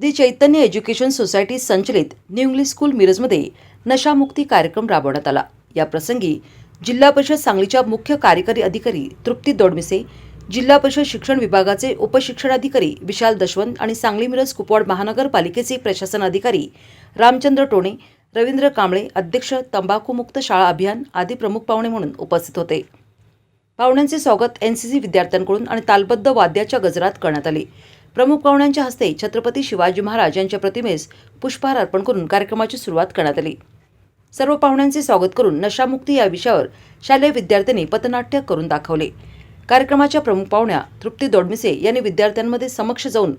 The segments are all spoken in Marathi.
दि चैतन्य एज्युकेशन सोसायटी संचलित न्यू इंग्लिश स्कूल मिरजमध्ये नशामुक्ती कार्यक्रम राबवण्यात आला. या प्रसंगी जिल्हा परिषद सांगलीच्या मुख्य कार्यकारी अधिकारी तृप्ती दोडमिसे जिल्हा परिषद शिक्षण विभागाचे उपशिक्षणाधिकारी विशाल दशवंत आणि सांगली मिरज कुपवाड महानगरपालिकेचे प्रशासन अधिकारी रामचंद्र टोणे रवींद्र कांबळे अध्यक्ष तंबाखूमुक्त शाळा अभियान आदी प्रमुख पाहुणे म्हणून उपस्थित होते. पाहुण्यांचे स्वागत एन सी सी विद्यार्थ्यांकडून आणि तालबद्ध वाद्याच्या गजरात करण्यात आले. प्रमुख पाहुण्यांच्या हस्ते छत्रपती शिवाजी महाराज यांच्या प्रतिमेस पुष्पहार अर्पण करून कार्यक्रमाची सुरुवात करण्यात आली. सर्व पाहुण्यांचे स्वागत करून नशामुक्ती या विषयावर शालेय विद्यार्थ्यांनी पथनाट्य करून दाखवले. कार्यक्रमाच्या प्रमुख पाहुण्या तृप्ती दोडमिसे यांनी विद्यार्थ्यांमध्ये समक्ष जाऊन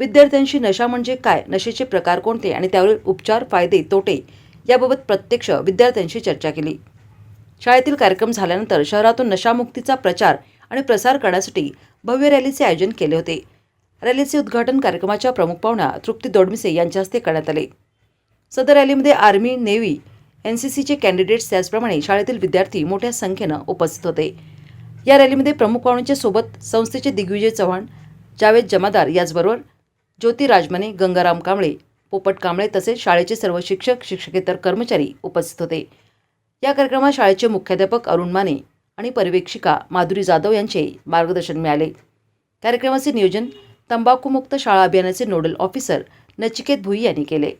विद्यार्थ्यांशी नशा म्हणजे काय नशेचे प्रकार कोणते आणि त्यावरील उपचार फायदे तोटे याबाबत प्रत्यक्ष विद्यार्थ्यांशी चर्चा केली. शाळेतील कार्यक्रम झाल्यानंतर शहरातून नशामुक्तीचा प्रचार आणि प्रसार करण्यासाठी भव्य रॅलीचे आयोजन केले होते. रॅलीचे उद्घाटन कार्यक्रमाच्या प्रमुख पाहुण्या तृप्ती दोडमिसे यांच्या हस्ते करण्यात आले. सदर रॅलीमध्ये आर्मी नेव्ही एन सी सीचे कॅन्डिडेट्स त्याचप्रमाणे शाळेतील विद्यार्थी मोठ्या संख्येनं उपस्थित होते. या रॅलीमध्ये प्रमुख पाहुण्यांच्या सोबत संस्थेचे दिग्विजय चव्हाण जावेद जमादार याचबरोबर ज्योती राजमाने गंगाराम कांबळे पोपट कांबळे तसेच शाळेचे सर्व शिक्षक शिक्षकेतर कर्मचारी उपस्थित होते. या कार्यक्रमात शाळेचे मुख्याध्यापक अरुण माने आणि पर्यवेक्षिका माधुरी जाधव यांचे मार्गदर्शन मिळाले. कार्यक्रमाचे नियोजन तंबाखूमुक्त शाळा अभियानाचे नोडल ऑफिसर नचिकेत भुई यांनी केले.